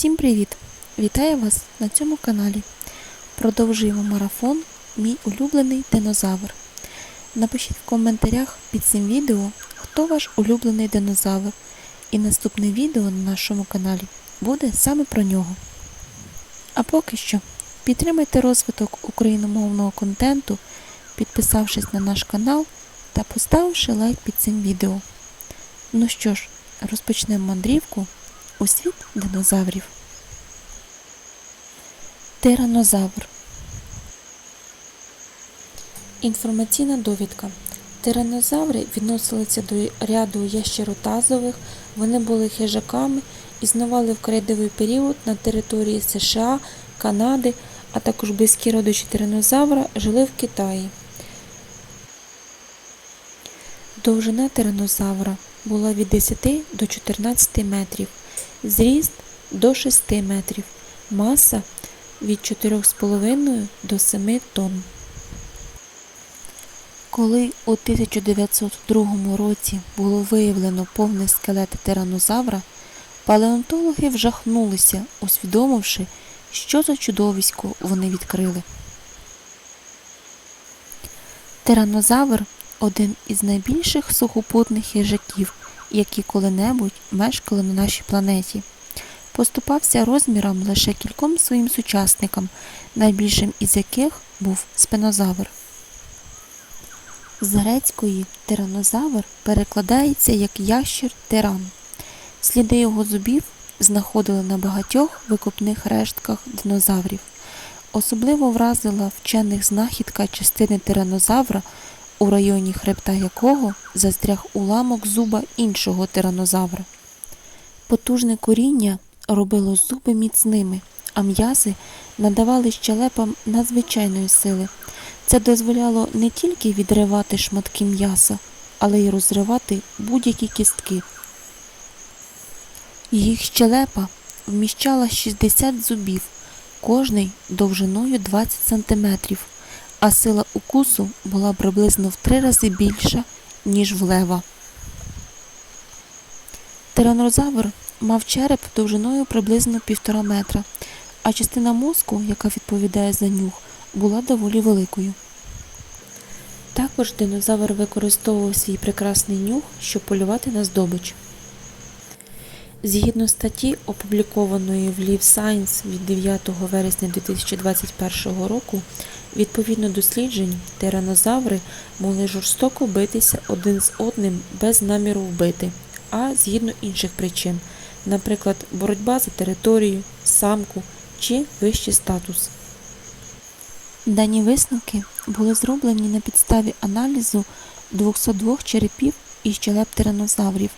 Всім привіт! Вітаю вас на цьому каналі. Продовжуємо марафон Мій улюблений динозавр. Напишіть в коментарях під цим відео, хто ваш улюблений динозавр. І наступне відео на нашому каналі буде саме про нього. А поки що підтримайте розвиток україномовного контенту, підписавшись на наш канал та поставивши лайк під цим відео. Ну що ж, розпочнемо мандрівку у світ динозаврів. Тиранозавр. Інформаційна довідка. Тиранозаври відносилися до ряду ящеротазових, вони були хижаками, існували в крейдовий період на території США, Канади, а також близькі родичі тиранозавра жили в Китаї. Довжина тиранозавра була від 10 до 14 метрів, зріст до 6 метрів, маса від 4,5 до 7 тонн. Коли у 1902 році було виявлено повний скелет тиранозавра, палеонтологи вжахнулися, усвідомивши, що за чудовисько вони відкрили. Тиранозавр один із найбільших сухопутних хижаків, які коли-небудь мешкали на нашій планеті. Поступався розміром лише кільком своїм сучасникам, найбільшим із яких був спинозавр. З грецької тиранозавр перекладається як ящір тиран. Сліди його зубів знаходили на багатьох викопних рештках динозаврів. Особливо вразила вчених знахідка частини тиранозавра, у районі хребта якого застряг уламок зуба іншого тиранозавра. Потужне коріння робило зуби міцними, а м'язи надавали щелепам надзвичайної сили. Це дозволяло не тільки відривати шматки м'яса, але й розривати будь-які кістки. Їх щелепа вміщала 60 зубів, кожний довжиною 20 см, а сила укусу була приблизно в три рази більша, ніж в лева. Тиранозавр мав череп довжиною приблизно півтора метра, а частина мозку, яка відповідає за нюх, була доволі великою. Також динозавр використовував свій прекрасний нюх, щоб полювати на здобич. Згідно статті, опублікованої в Live Science від 9 вересня 2021 року, відповідно досліджень, тиранозаври могли жорстоко битися один з одним без наміру вбити, а згідно інших причин, наприклад, боротьба за територію, самку чи вищий статус. Дані висновки були зроблені на підставі аналізу 202 черепів і щелеп тиранозаврів,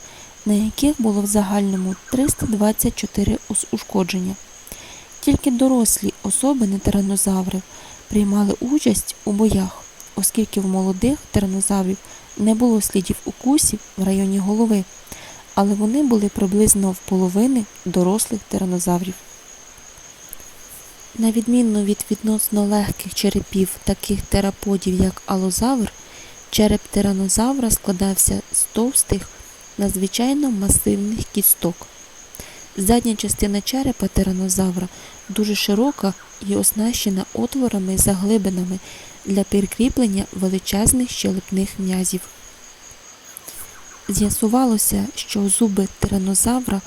на яких було в загальному 324 ушкодження. Тільки дорослі особини тиранозаврів приймали участь у боях, оскільки в молодих тиранозаврів не було слідів укусів в районі голови, але вони були приблизно в половини дорослих тиранозаврів. На відміну від відносно легких черепів таких тераподів, як алозавр, череп тиранозавра складався з товстих, надзвичайно масивних кісток. Задня частина черепа тиранозавра дуже широка і оснащена отворами заглибинами для прикріплення величезних щелепних м'язів. З'ясувалося, що зуби тиранозавра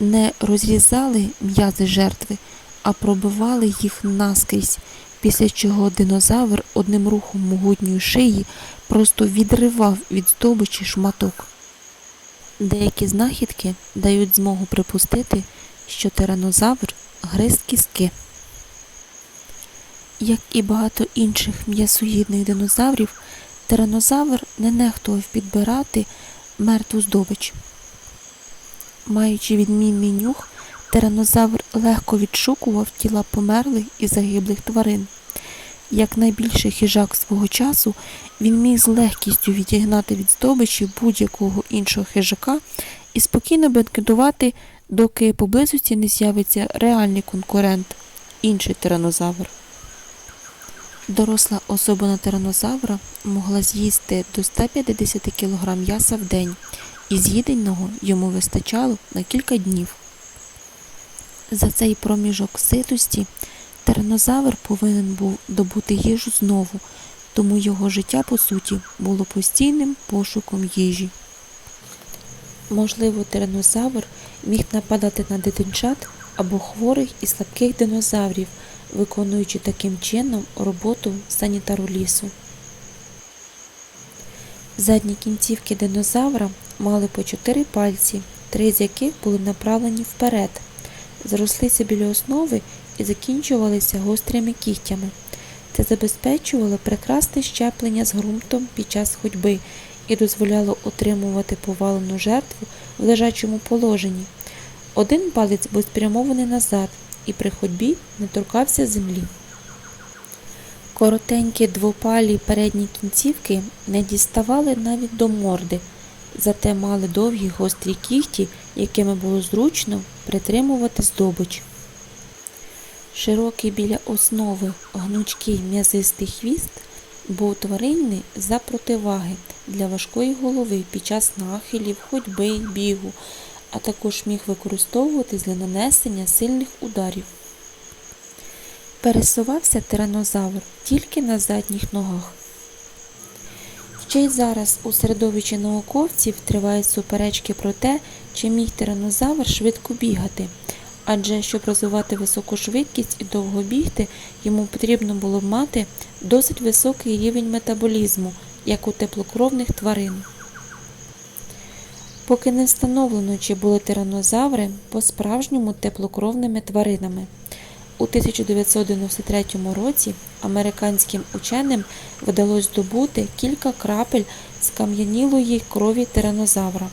не розрізали м'язи жертви, а пробивали їх наскрізь, після чого динозавр одним рухом могутньої шиї просто відривав від здобичі шматок. Деякі знахідки дають змогу припустити, що тиранозавр гриз кістки. Як і багато інших м'ясоїдних динозаврів, тиранозавр не нехтував підбирати мертву здобич. Маючи відмінний нюх, тиранозавр легко відшукував тіла померлих і загиблих тварин. Як найбільший хижак свого часу, він міг з легкістю відігнати від здобичі будь-якого іншого хижака і спокійно бенкетувати, доки поблизості не з'явиться реальний конкурент інший тиранозавр. Доросла особина тиранозавра могла з'їсти до 150 кг м'яса в день, і з'їденого йому вистачало на кілька днів. За цей проміжок ситості тиранозавр повинен був добути їжу знову, тому його життя, по суті, було постійним пошуком їжі. Можливо, тиранозавр міг нападати на дитинчат або хворих і слабких динозаврів, виконуючи таким чином роботу санітару лісу. Задні кінцівки динозавра мали по чотири пальці, три з яких були направлені вперед, зрослися біля основи і закінчувалися гострими кігтями. Це забезпечувало прекрасне щеплення з ґрунтом під час ходьби і дозволяло отримувати повалену жертву в лежачому положенні. Один палець був спрямований назад і при ходьбі не торкався землі. Коротенькі двопалі передні кінцівки не діставали навіть до морди, зате мали довгі гострі кігті, якими було зручно притримувати здобич. Широкий біля основи гнучкий м'язистий хвіст був тваринний за противаги для важкої голови під час нахилів, ходьби й бігу, а також міг використовуватись для нанесення сильних ударів. Пересувався тиранозавр тільки на задніх ногах. Ще й зараз у середовищі науковців тривають суперечки про те, чи міг тиранозавр швидко бігати, адже щоб розвивати високу швидкість і довго бігти, йому потрібно було б мати досить високий рівень метаболізму, як у теплокровних тварин. Поки не встановлено, чи були тиранозаври по-справжньому теплокровними тваринами. У 1993 році американським ученим вдалося здобути кілька крапель скам'янілої крові тиранозавра.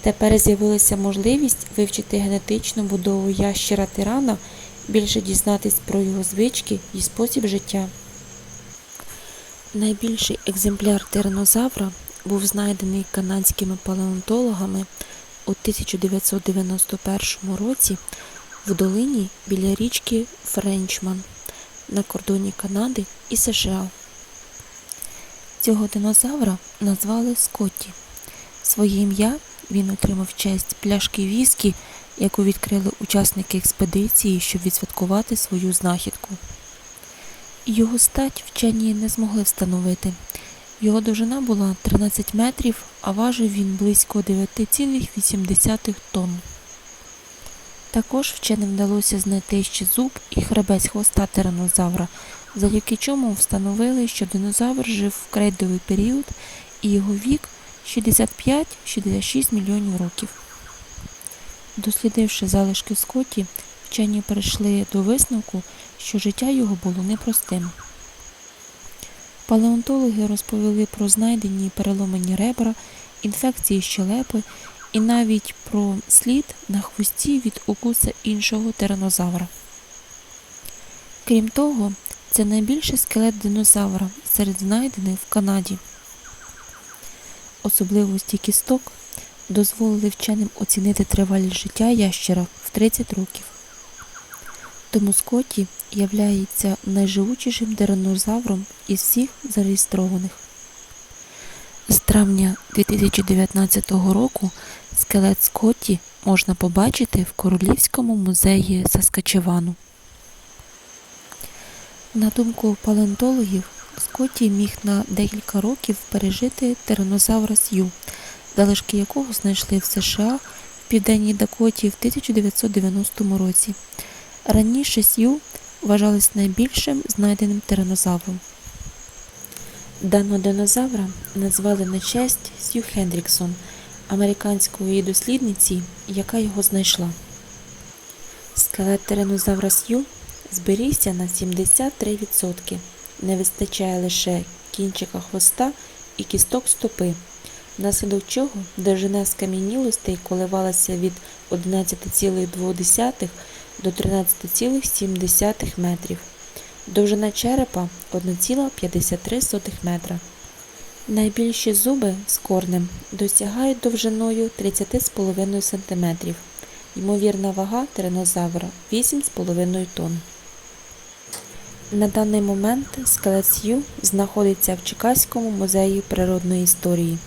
Тепер з'явилася можливість вивчити генетичну будову ящера тирана, більше дізнатись про його звички і спосіб життя. Найбільший екземпляр тиранозавра був знайдений канадськими палеонтологами у 1991 році в долині біля річки Френчман на кордоні Канади і США. Цього динозавра назвали Скотті. Своє ім'я він отримав честь пляшки віскі, яку відкрили учасники експедиції, щоб відсвяткувати свою знахідку. Його стать вчені не змогли встановити. Його довжина була 13 метрів, а важив він близько 9,8 тонн. Також вченим вдалося знайти ще зуб і хребець хвоста тиранозавра, завдяки чому встановили, що динозавр жив в крейдовий період і його вік 65-66 мільйонів років. Дослідивши залишки Скотті, вчені перейшли до висновку, що життя його було непростим. Палеонтологи розповіли про знайдені переломані ребра, інфекції щелепи і навіть про слід на хвості від укуса іншого тиранозавра. Крім того, це найбільший скелет динозавра серед знайдених в Канаді. Особливості кісток дозволили вченим оцінити тривалість життя ящера в 30 років. Тому Скотті являється найживучішим динозавром із всіх зареєстрованих. З травня 2019 року скелет Скотті можна побачити в Королівському музеї Саскачевану. На думку палеонтологів, Скотті міг на декілька років пережити тиранозавра Сью, залишки якого знайшли в США в Південній Дакоті в 1990 році. Раніше Сью вважались найбільшим знайденим тиранозавром. Даного динозавра назвали на честь Сью Хендріксон, американської дослідниці, яка його знайшла. Скелет тиранозавра Сью зберігся на 73%. Не вистачає лише кінчика хвоста і кісток стопи, внаслідок чого довжина скам'янілостей коливалася від 11,2 до 13,7 метрів. Довжина черепа 1,53 метра. Найбільші зуби з корнем досягають довжиною 30,5 см. Ймовірна вага тиранозавра 8,5 тонн. На даний момент скелет Сью знаходиться в Чекаському музеї природної історії.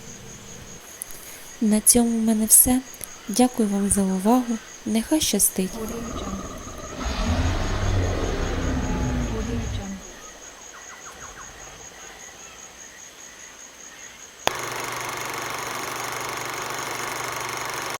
На цьому в мене все. Дякую вам за увагу. Нехай щастить.